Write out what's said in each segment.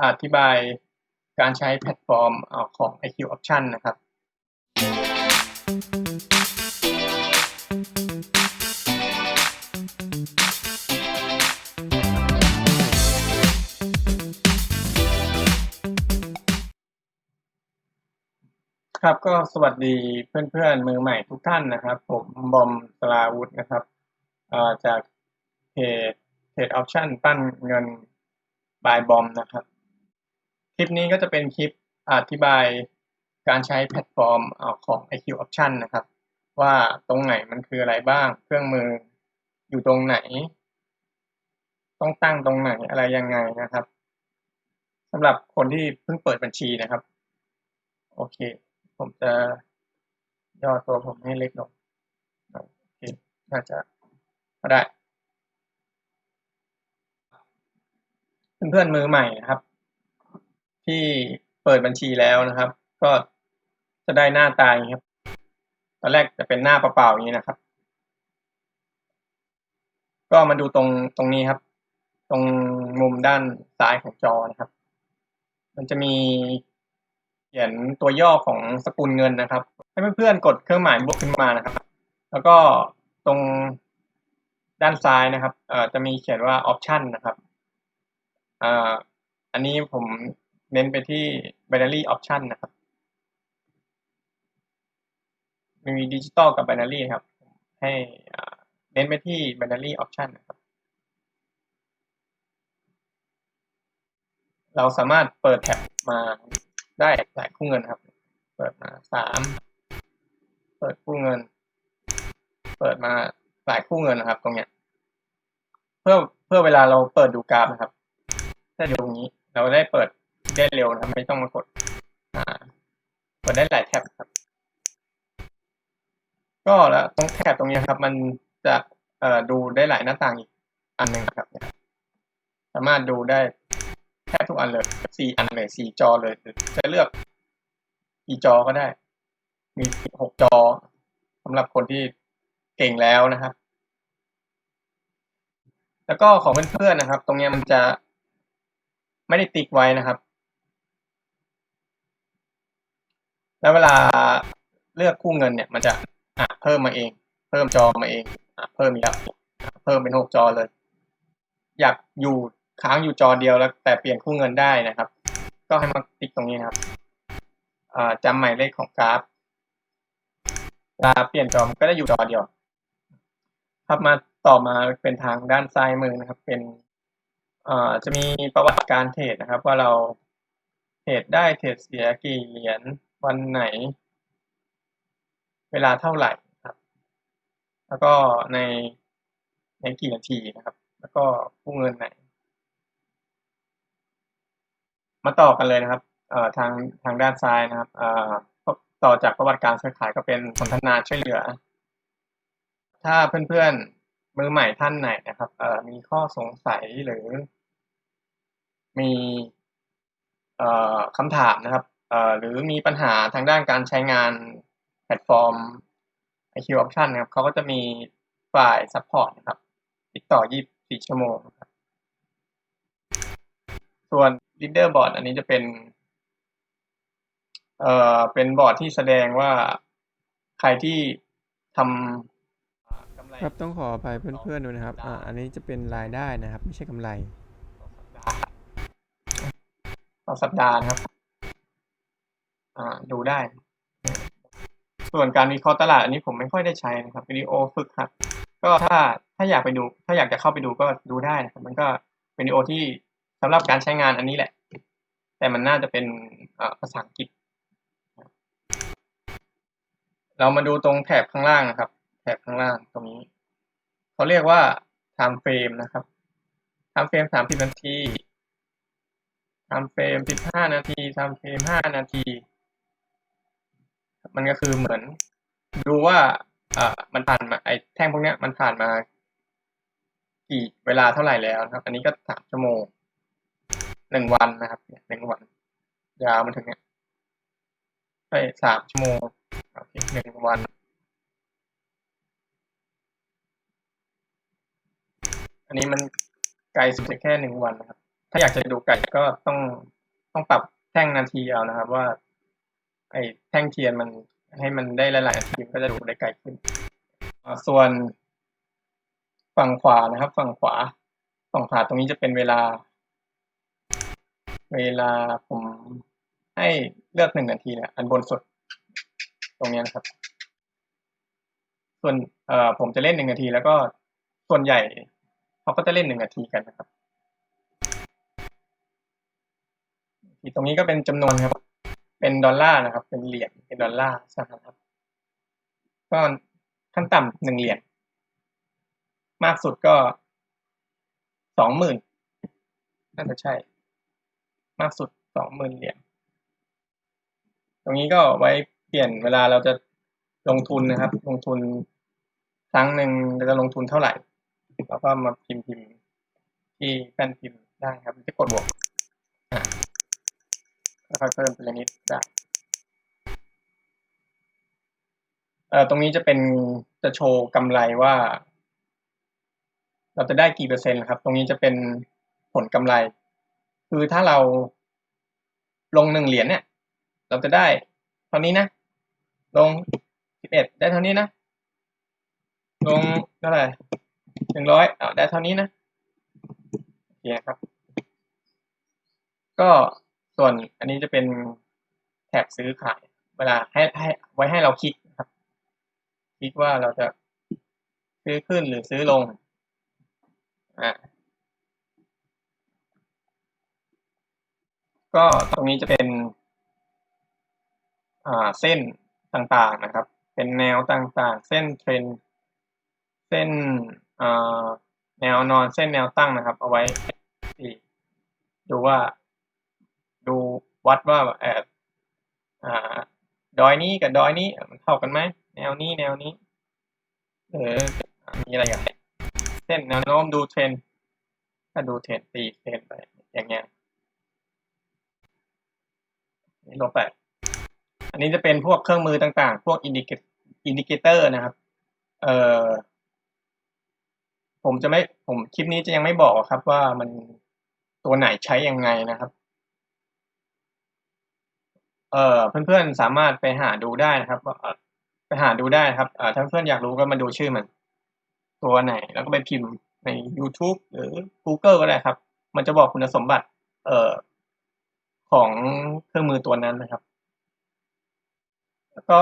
อธิบายการใช้แพลตฟอร์มของ IQ Option นะครับ ครับก็สวัสดีเพื่อนๆ มือใหม่ทุกท่านนะครับ ผมบอมสลาวุธนะครับจากเพจเพจออปชั่นปั้นเงินบายบอมนะครับ ลิปนี้ก็จะเป็นคลิปอธิบายการใช้แพลตฟอร์มของ IQ Option นะครับ ว่าตรงไหนมันคืออะไรบ้าง เครื่องมืออยู่ตรงไหน ต้องตั้งตรงไหนอะไรยังไงนะครับสำหรับคนที่เพิ่งเปิดบัญชีนะครับ โอเค ผมจะย่อตัวผมให้เล็กลงโอเคน่าจะได้ เพื่อนๆมือใหม่นะครับ ที่เปิดบัญชีแล้วนะครับ ก็จะได้หน้าตาอย่างนี้ครับตอนแรกจะเป็นหน้าเปล่าๆอย่างนี้นะครับ ก็มาดูตรงตรงนี้ครับ ตรงมุมด้านซ้ายของจอนะครับ มันจะมีเขียนตัวย่อของสกุลเงินนะครับ ให้เพื่อนๆกดเครื่องหมายบวกขึ้นมานะครับ แล้วก็ตรงด้านซ้ายนะครับเอ่อจะมีเขียนว่า option นะครับอ่ออันนี้ผม เน้นไปที่ binary option นะครับ มีดิจิตอลกับ binary ครับ ให้เน้นไปที่ binary option นะครับ เราสามารถเปิดแท็บมาได้หลายคู่เงินครับ เปิดมาสาม เปิดคู่เงิน เปิดมาหลายคู่เงินนะครับ ตรงเนี้ย เพื่อเพื่อเวลาเราเปิดดูกราฟนะครับ ถ้าดูตรงนี้ เราได้เปิด ได้เร็วนะไม่ต้องมากด อ่าเปิดได้หลายแท็บครับ ก็แล้วตรงแท็บตรงนี้ครับ มันจะเอ่อดูได้หลายหน้าต่างอีกอันหนึ่งครับ สามารถดูได้แทบทุกอันเลยสี่อันเลยสี่จอเลยจะเลือกกี่จอก็ได้ มีหกจอสำหรับคนที่เก่งแล้วนะครับ แล้วก็ของเพื่อนๆนะครับ ตรงนี้มันจะไม่ได้ติ๊กไว้นะครับ แล้วเวลาเลือกคู่เงินเนี่ย มันจะอะเพิ่มมาเอง เพิ่มจอมาเองอะเพิ่มอีกแล้วอะเพิ่มเป็นหกจอเลย อยากอยู่ค้างอยู่จอเดียวแล้ว แต่เปลี่ยนคู่เงินได้นะครับ ก็ให้มาติ๊กตรงนี้นะครับจำหมายเลขของกราฟเวลาเปลี่ยนจอมก็ได้อยู่จอเดียว ครับมาต่อมาเป็นทางด้านซ้ายมือนะครับ เป็นจะมีประวัติการเทรดนะครับ ว่าเราเทรดได้เทรดเสียกี่เหรียญ วันไหน เวลาเท่าไหร่ครับ แล้วก็ในในกี่นาทีนะครับ แล้วก็คู่เงินไหน มาต่อกันเลยนะครับเอ่อทางทางด้านซ้ายนะครับเอ่อต่อจากประวัติการซื้อขายก็เป็นสนทนาช่วยเหลือ ถ้าเพื่อนๆมือใหม่ท่านไหนนะครับเอ่อมีข้อสงสัยหรือ มีเอ่อคำถามนะครับ หรือมีปัญหาทางด้านการใช้งานแพลตฟอร์ม IQ Option นะครับเขาก็จะมีฝ่าย Support นะครับ ติดต่อ 24 ชั่วโมงนะครับส่วน Leaderboard อันนี้จะเป็นเอ่อเป็นบอร์ดที่แสดงว่าใครที่ทำกำไรครับต้องขออภัยเพื่อนๆด้วยนะครับอ่าอันนี้จะเป็นรายได้นะครับ ไม่ใช่กำไร ต่อสัปดาห์นะครับอ่า ดูได้ ส่วนการวิเคราะห์ตลาดอันนี้ผมไม่ค่อยได้ใช้นะครับวิดีโอฝึกครับก็ถ้าถ้าอยากไปดู ถ้าอยากจะเข้าไปดูก็ดูได้นะครับมันก็วิดีโอที่สำหรับการใช้งานอันนี้แหละ แต่มันน่าจะเป็นอ่อภาษาอังกฤษ เรามาดูตรงแถบข้างล่างนะครับ แถบข้างล่างตรงนี้เขาเรียกว่า time frame นะครับ time frame สามสิบนาที time frame สิบห้านาที time frame ห้านาที มันก็คือเหมือน ดูว่าอ่ามันผ่านมาไอ้แท่งพวกเนี้ย มันผ่านมา กี่เวลาเท่าไหร่แล้วนะครับ อันนี้ก็สามชั่วโมงหนึ่งวันนะครับหนึ่งวัน ยาวมาถึงเนี่ยใช่สามชั่วโมงโอเคหนึ่งวันอันนี้มันไกลสุดแค่หนึ่งวันนะครับ ถ้าอยากจะดูไก่ก็ต้องต้องปรับแท่งนาทีเอานะครับ ว่า ไอ้แท่งเทียนมันให้มันได้หลายๆทีมก็จะดูได้ไกลขึ้น ส่วนฝั่งขวานะครับ ฝั่งขวา ฝั่งขวาตรงนี้จะเป็นเวลา เวลาผมให้เลือกหนึ่งนาทีเนี่ยอันบนสุด ตรงนี้นะครับ ส่วนเอ่อผมจะเล่นหนึ่งนาที แล้วก็ส่วนใหญ่เขาก็จะเล่นหนึ่งนาทีกันนะครับตรงนี้ก็เป็นจำนวนครับ เป็นดอลลาร์นะครับ เป็นเหรียญเป็นดอลลาร์สหรัฐก็ขั้นต่ำหนึ่งเหรียญมากสุดก็สองหมื่นน่าจะใช่ มากสุดสองหมื่นเหรียญตรงนี้ก็ไว้เปลี่ยนเวลาเราจะลงทุนนะครับ ลงทุนครั้งหนึ่งเราจะลงทุนเท่าไหร่ แล้วก็มาพิมพ์พิมพ์ที่แป้นพิมพ์ได้ครับจะกดบวก ค่อยเพิ่มทีละนิดได้เอ่อตรงนี้จะเป็นจะโชว์กำไรว่า เราจะได้กี่เปอร์เซ็นต์ครับ ตรงนี้จะเป็นผลกำไร คือถ้าเราลงหนึ่งเหรียญเนี่ย เราจะได้เท่านี้นะ ลงสิบเอ็ดได้เท่านี้นะ ลงเท่าไหร่หนึ่งร้อยอ่าได้เท่านี้นะโอเคครับ ก็ ส่วนอันนี้จะเป็นแถบซื้อขาย เวลาให้ให้ไว้ให้เราคลิกครับคลิกว่าเราจะซื้อขึ้นหรือซื้อลงอ่าก็ตรงนี้จะเป็นอ่าเส้นต่างๆนะครับ เป็นแนวต่างๆ เส้นเทรนเส้นอ่าแนวนอนเส้นแนวตั้งนะครับ เอาไว้ดูว่า ดูวัดว่าเอออ่าดอยนี้กับดอยนี้มันเท่ากันไหมแนวนี้แนวนี้หรือมีอะไรอย่างเส้นแนวโน้มดูเทรนถ้าดูเทรนตีเทรนไปอย่างเงี้ยนี่ลบไปอันนี้จะเป็นพวกเครื่องมือต่างๆ พวกอินดิเกอินดิเคเตอร์นะครับ เอ่อผมจะไม่ผมคลิปนี้จะยังไม่บอกครับว่ามันตัวไหนใช้ยังไงนะครับ เอ่อเพื่อนๆสามารถไปหาดูได้นะครับไปหาดูได้ครับถ้าเพื่อนอยากรู้ก็มาดูชื่อมัน ตัวไหนแล้วก็ไปพิมพ์ใน YouTube หรือ Google ก็ได้ครับ มันจะบอกคุณสมบัติ เอ่อของเครื่องมือตัวนั้นนะครับ แล้วก็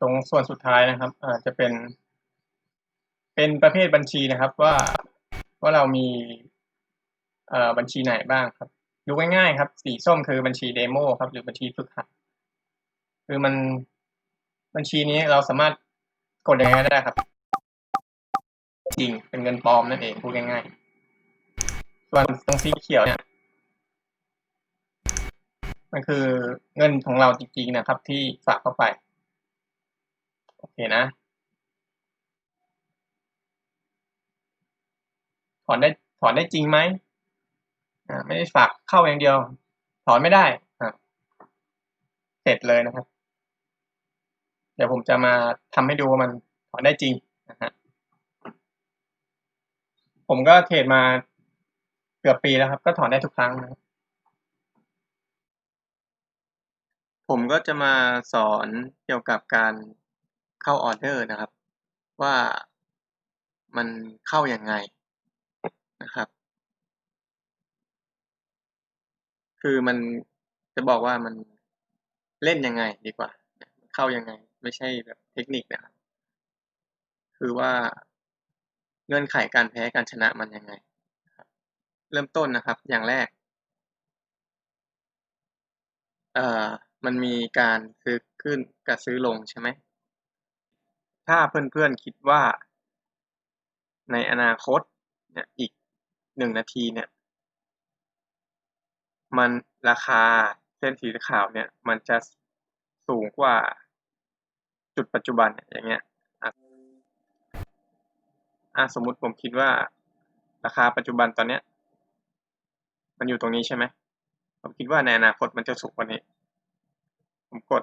ตรงส่วนสุดท้ายนะครับอจะเป็น เป็นประเภทบัญชีนะครับว่าว่าเรามีบัญชีไหนบ้างครับ ดูง่ายๆครับ สีส้มคือบัญชีเดโมครับ หรือบัญชีฝึกหัด คือมันบัญชีนี้เราสามารถกดยังไงก็ได้ครับ จริงเป็นเงินปลอมนั่นเองพูดง่ายๆ ส่วนตรงสีเขียวเนี่ยมันคือเงินของเราจริงๆนะครับ ที่ฝากเข้าไป โอเคนะถอนได้ถอนได้จริงไหม ไม่ได้ฝากเข้าอย่างเดียว ถอนไม่ได้เสร็จเลยนะครับ เดี๋ยวผมจะมาทำให้ดูว่ามันถอนได้จริงนะฮะผมก็เทรดมาเกือบปีแล้วครับ ก็ถอนได้ทุกครั้งนะผมก็จะมาสอนเกี่ยวกับการเข้าออเดอร์นะครับ ว่ามันเข้ายังไงนะครับ คือมันจะบอกว่ามันเล่นยังไงดีกว่า เข้ายังไง ไม่ใช่แบบเทคนิคนะครับ คือว่าเงื่อนไขการแพ้การชนะมันยังไง เริ่มต้นนะครับ อย่างแรก เอ่อ มันมีการซื้อขึ้นกับซื้อลงใช่ไหม ถ้าเพื่อนๆคิดว่าในอนาคตเนี่ยอีกหนึ่งนาทีเนี่ย มันราคาเส้นสีขาวเนี่ยมันจะสูงกว่าจุดปัจจุบันอย่างเงี้ยอะสมมุติผมคิดว่าราคาปัจจุบันตอนเนี้ย มันอยู่ตรงนี้ใช่ไหมผมคิดว่าในอนาคตมันจะสูงกว่านี้ ผมกด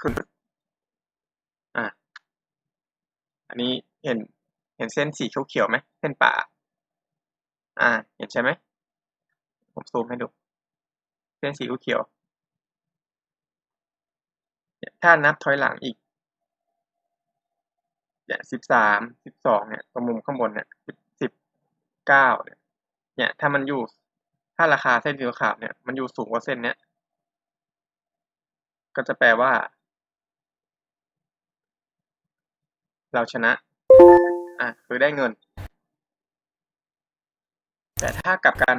ขึ้นอะอันนี้เห็นเห็นเส้นสีเขียวๆไหมเส้นป่า อ่า เห็นใช่ไหม ผมซูมให้ดู เส้นสีเขียว ถ้านับถอยหลังอีกเนี่ยสิบสามสิบสองเนี่ยตรงมุมข้างบนเนี่ยสิบสิบเก้าเนี่ยเนี่ย ถ้ามันอยู่ ถ้าราคาเส้นสีขาวเนี่ย มันอยู่สูงกว่าเส้นเนี้ย ก็จะแปลว่า เราชนะ อะ คือได้เงิน แต่ถ้ากลับกัน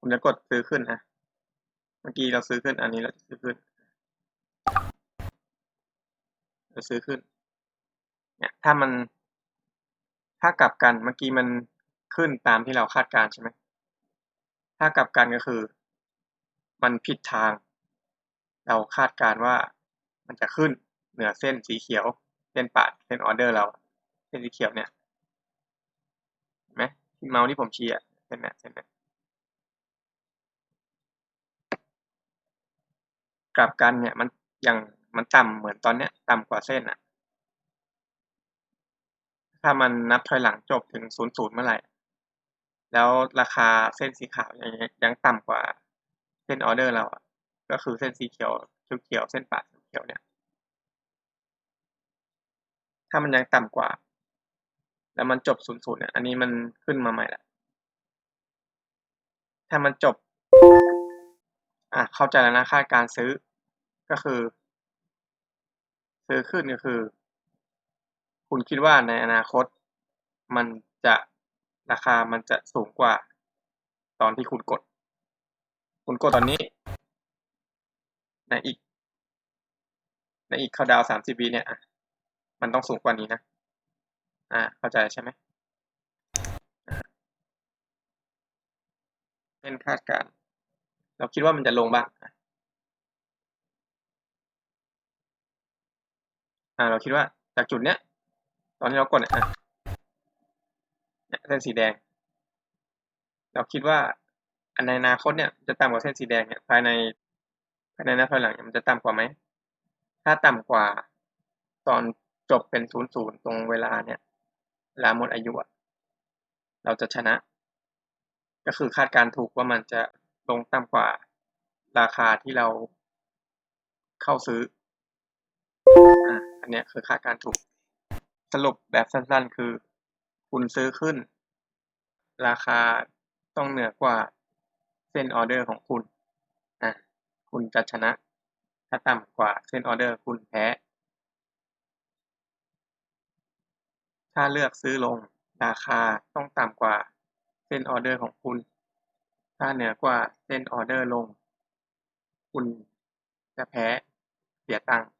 ผมจะกดซื้อขึ้นนะเมื่อกี้เราซื้อขึ้น อันนี้เราจะซื้อขึ้นเราซื้อขึ้น เนี่ย ถ้ามัน ถ้ากลับกัน เมื่อกี้มันขึ้นตามที่เราคาดการใช่ไหม ถ้ากลับกันก็คือ มันผิดทาง เราคาดการว่ามันจะขึ้นเหนือเส้นสีเขียว เส้นปาดเส้นออเดอร์เรา เส้นสีเขียวเนี่ย เห็นไหมที่เมาส์ที่ผมชี้อะเส้นเนี้ยเส้นเนี้ย ก ลับกันเนี่ยมันยังมันต่ำเหมือนตอนเนี้ย ต่ำกว่าเส้นอะถ้ามันนับถอยหลังจบถึงศูนย์ศูนย์เมื่อไหร่ แล้วราคาเส้นสีขาวยังยังต่ำกว่าเส้นออเดอร์เราอะก็คือเส้นสีเขียวเขียวเส้นปาดเขียวเนี่ย ถ้ามันยังต่ำกว่า แล้วมันจบศูนย์ศูนย์เนี่ยอันนี้มันขึ้นมาใหม่ละถ้ามันจบ อะเข้าใจแล้วนะค่าการซื้อ ก็คือ ซื้อขึ้นก็คือ คุณคิดว่าในอนาคต มันจะราคามันจะสูงกว่า ตอนที่คุณกด คุณกดตอนนี้ ในอีก ในอีกเข้าดาวสามสิบวิเนี่ยอะมันต้องสูงกว่านี้นะ อ่า เข้าใจใช่ไหมอ่าเป็นคาดการณ์เราคิดว่ามันจะลงบ้าง อ่าเราคิดว่าจากจุดเนี้ย ตอนที่เรากดเนี่ยเส้นสีแดง เราคิดว่าอันในอนาคตเนี่ยจะต่ำกว่าเส้นสีแดงเนี่ยภายในภายในนับถอยหลังเนี่ยมันจะต่ำกว่าไหมถ้าต่ำกว่าตอนจบเป็นศูนย์ศูนย์ตรงเวลาเนี่ยลาหมดอายุเราจะชนะ ก็คือคาดการณ์ถูกว่ามันจะลงต่ำกว่าราคาที่เราเข้าซื้อ อะอันเนี้ยคือคาดการถูก สรุปแบบสั้นๆ คือ คุณซื้อขึ้น ราคาต้องเหนือกว่าเส้นออเดอร์ของคุณอะคุณจะชนะ ถ้าต่ำกว่าเส้นออเดอร์คุณแพ้ ถ้าเลือกซื้อลง ราคาต้องต่ำกว่าเส้นออเดอร์ของคุณ ถ้าเหนือกว่าเส้นออเดอร์ลง คุณจะแพ้เสียตังค์